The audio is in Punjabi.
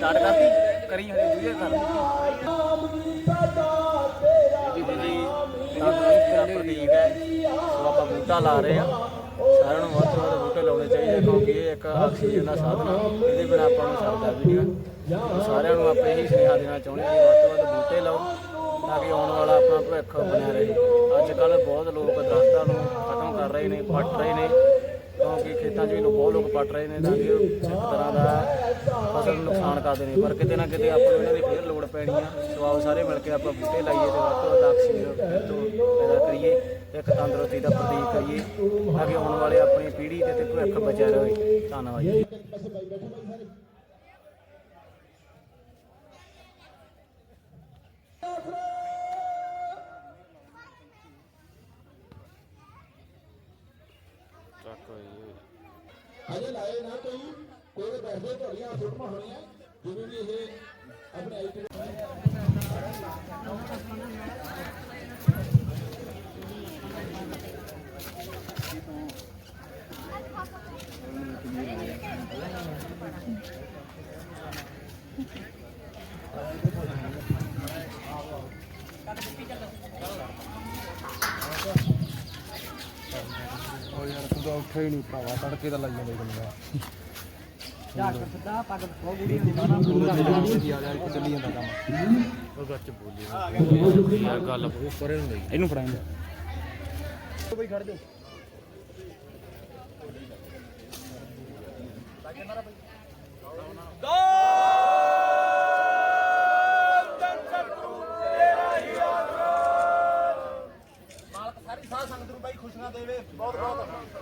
ਸਟਾਰਟ ਕਰਤੀ, ਕਰੀ ਹਲੇ ਵੀਡੀਓ ਕਰ। ਇਹਦੀ ਜਿਹੜੀ ਤੰਦਰੁਸਤੀ ਪ੍ਰਤੀਕ ਹੈ। ਸੋ ਆਪਾਂ ਬੂਟਾ ਲਾ ਰਹੇ ਆ ਸਾਰਿਆਂ ਨੂੰ ਵੱਧ ਤੋਂ ਵੱਧ ਬੂਟੇ ਲਾਉਣੇ ਚਾਹੀਦੇ ਕਿਉਂਕਿ ਇਹ ਇੱਕ ਆਕਸੀਜਨ ਦਾ ਸਾਧਨ ਆ। ਇਹਦੇ ਬਿਨਾਂ ਆਪਾਂ ਨੂੰ ਸਰਦਾ ਵੀ ਨਹੀਂ ਸਾਰਿਆਂ ਨੂੰ ਆਪਾਂ ਇਹੀ ਸੁਨੇਹਾ ਦੇਣਾ ਚਾਹੁੰਦੇ ਹਾਂ ਕਿ ਵੱਧ ਤੋਂ ਵੱਧ ਬੂਟੇ ਲਾਓ, ਤਾਂ ਕਿ ਆਉਣ ਵਾਲਾ ਆਪਣਾ ਭਵਿੱਖ ਬਣਿਆ ਰਹੇ। ਅੱਜ ਕੱਲ ਬਹੁਤ ਲੋਕ ਦਰਖਤਾਂ ਨੂੰ ਖਤਮ ਕਰ ਰਹੇ ਨੇ, ਪੱਟ ਰਹੇ ਨੇ। ਕਿਉਂਕਿ ਖੇਤਾਂ 'ਚ ਵੀ ਲੋਕ ਬਹੁਤ ਲੋਕ ਪੱਟ ਰਹੇ ਨੇ ਤਾਂ ਕਿ ਇੱਕ ਤਰ੍ਹਾਂ ਦਾ ਫਸਲ ਨੂੰ ਨੁਕਸਾਨ ਕਰਦੇ ਨੇ ਪਰ ਕਿਤੇ ਨਾ ਕਿਤੇ ਆਪਾਂ ਨੂੰ ਇਹਨਾਂ ਦੀ ਫੇਰ ਲੋੜ ਪੈਣੀ ਆ। ਸੋ ਆਓ ਸਾਰੇ ਮਿਲ ਕੇ ਆਪਾਂ ਬੂਟੇ ਲਾਈਏ ਤੇ ਵੱਧ ਤੋਂ ਵੱਧ ਆਕਸੀਜਨ ਪੈਦਾ ਕਰੀਏ ਇੱਕ ਤੰਦਰੁਸਤੀ ਦਾ ਪ੍ਰਤੀਕ ਕਰੀਏ ਤਾਂ ਕਿ ਆਉਣ ਵਾਲੇ ਆਪਣੀ ਪੀੜ੍ਹੀ ਤੇ ਤੇ ਭਵਿੱਖ ਬਚਿਆ ਰਹੇ। ਧੰਨਵਾਦ ਜੀ। ਚੱਕ ਹੋਈ ਹਜੇ ਲਾਏ ਨਾ ਕੋਈ ਕੋਈ ਤਾਂ ਬੈਠਦੇ ਤੁਹਾਡੀਆਂ ਫੋਟੋਆਂ ਹੋਣੀਆਂ, ਜਿਵੇਂ ਵੀ ਇਹ ਆਪਣੇ ਆਈਟੀ ਉਹ ਯਾਰ ਤੂੰ ਤਾਂ ਉੱਠਿਆ ਹੀ ਨਹੀਂ ਭਰਾਵਾ ਤੜਕੇ ਦਾ ਲਾਈ ਜਾਂਦਾ ਬੰਦਾ ਚੱਲੀ ਜਾਂਦਾ ਕੰਮ। ਉਹ ਗੱਚ ਬੋਲੀ ਯਾਰ ਗੱਲ ਪਰੇ ਨੂੰ ਲਈ ਇਹਨੂੰ ਫੜਾਈਂਦਾ ਬਈ ਖੜ ਜਾ। ਸਾਧ ਬਾਈ ਦੇਵੇ ਬਹੁਤ ਬਹੁਤ